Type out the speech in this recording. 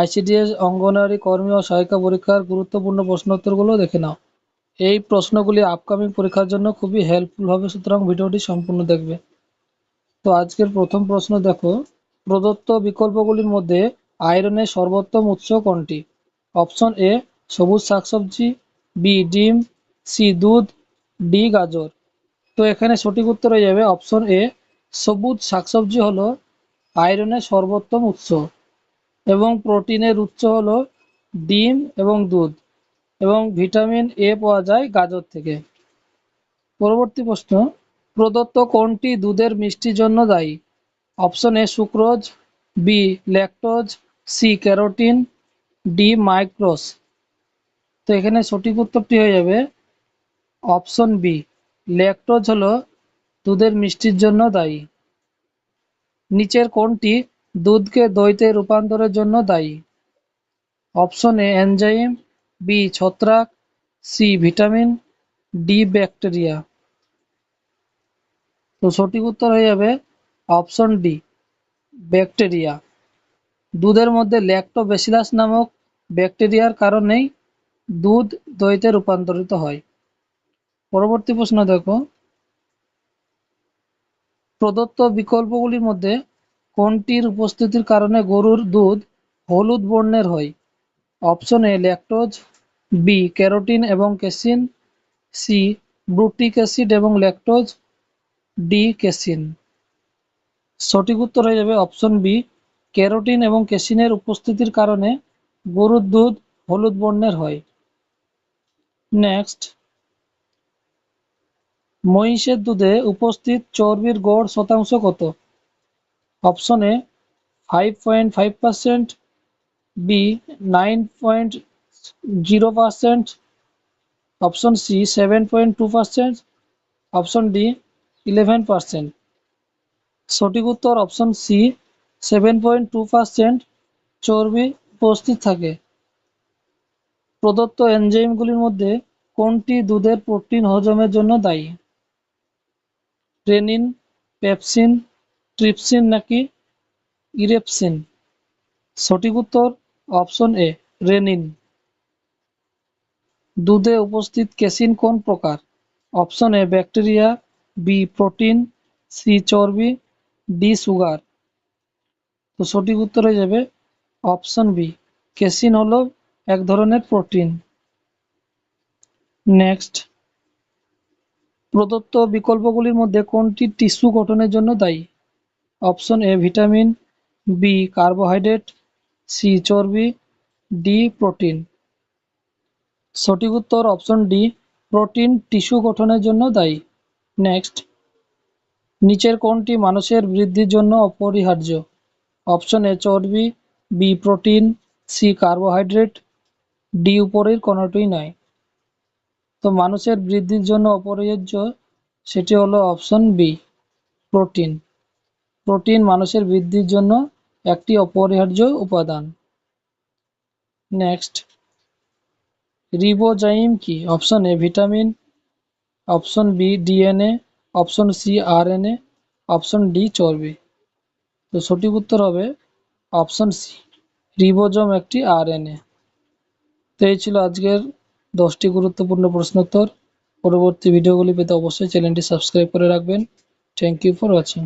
ICDS, anganwadi কর্মী ও সহায়িকা পরীক্ষার গুরুত্বপূর্ণ প্রশ্নোত্তরগুলো দেখে নাও। এই প্রশ্নগুলি আপকামিং পরীক্ষার জন্য খুবই হেল্পফুল হবে, সুতরাং ভিডিওটি সম্পূর্ণ দেখবে। তো আজকের প্রথম প্রশ্ন দেখো। প্রদত্ত বিকল্পগুলির মধ্যে আয়রনের সর্বোত্তম উৎস কোনটি? অপশন এ সবুজ শাকসবজি বি ডিম সি দুধ ডি গাজর। তো এখানে সঠিক উত্তর হয়ে যাবে অপশন এ সবুজ শাকসবজি হলো আয়রনের সর্বোত্তম উৎস। এবং প্রোটিনের উৎস হলো ডিম এবং দুধ এবং ভিটামিন এ পাওয়া যায় গাজর থেকে। পরবর্তী প্রশ্ন, প্রদত্ত কোনটি দুধের মিষ্টির জন্য দায়ী? Option A, sucrose, B, lactose, C, carotene, D, মাইক্রোস। তো এখানে সঠিক উত্তরটি হয়ে যাবে অপশন বি, ল্যাকটোজ হলো দুধের মিষ্টির জন্য দায়ী। নিচের কোনটি দুধকে দইতে রূপান্তরের জন্য দায়ী। অপশন এ এনজাইম, বি ছত্রাক, সি ভিটামিন, ডি ব্যাকটেরিয়া। তো সঠিক উত্তর হয়ে যাবে অপশন ডি, ব্যাকটেরিয়া। দুধের মধ্যে ল্যাক্টোবেসিলাস নামক ব্যাকটেরিয়ার কারণেই দুধ দইতে রূপান্তরিত হয়। পরবর্তী প্রশ্ন দেখো। প্রদত্ত বিকল্পগুলির মধ্যে কোনটির উপস্থিতির কারণে গরুর দুধ হলুদ বর্ণের হয়? Option A, lactose, B, carotene এবং ক্যাসিন, সি, ব্রুটিক অ্যাসিড এবং ল্যাকটোজ, ডি, ক্যাসিন। সঠিক উত্তর হয়ে যাবে অপশন বি, ক্যারোটিন এবং ক্যাসিনের উপস্থিতির কারণে গরুর দুধ হলুদ বর্ণের হয়। নেক্সট। মহিষের দুধে উপস্থিত চর্বির গড় শতাংশ কত? Option A five point five percent B nine point zero percent option C seven point two percent option D eleven percent সঠিক উত্তর option C seven point two percent চর্বি উপস্থিত থাকে। প্রদত্ত এনজাইমগুলির মধ্যে কোনটি দুধের প্রোটিন হজমের জন্য দায়ী? ট্রেনিন পেপসিন ট্রিপসিন নাকি ইরেপসিন সঠিক উত্তর অপশন এ রেনিন দুধে উপস্থিত ক্যাসিন কোন প্রকার? Option A bacteria B protein C চর্বি ডি সুগার তো সঠিক উত্তর হয়ে যাবে অপশন বি ক্যাসিন হলো এক ধরনের প্রোটিন নেক্সট প্রদত্ত বিকল্পগুলির মধ্যে কোনটি টিস্যু গঠনের জন্য দায়ী? Option A vitamin B carbohydrate C চর্বি ডি প্রোটিন। সঠিক উত্তর অপশন ডি, প্রোটিন টিস্যু গঠনের জন্য দায়ী। নেক্সট, নিচের কোনটি মানুষের বৃদ্ধির জন্য অপরিহার্য? অপশন এ চর্বি B protein C carbohydrate D উপরের কোনোটিই নয়। তো মানুষের বৃদ্ধির জন্য অপরিহার্য, সেটি হলো অপশন বি, প্রোটিন। প্রোটিন মানুষের বৃদ্ধির জন্য একটি অপরিহার্য উপাদান। নেক্সট। রিবোজাইম কি? Option A vitamin, option B DNA, option C RNA, option D চর্বি। তো সঠিক উত্তর হবে অপশন সি, রিবোজম একটি আরএনএ। তো এই ছিল আজকের দশটি গুরুত্বপূর্ণ প্রশ্নোত্তর পরবর্তী ভিডিওগুলি পেতে অবশ্যই চ্যানেলটি সাবস্ক্রাইব করে রাখবেন। Thank you for watching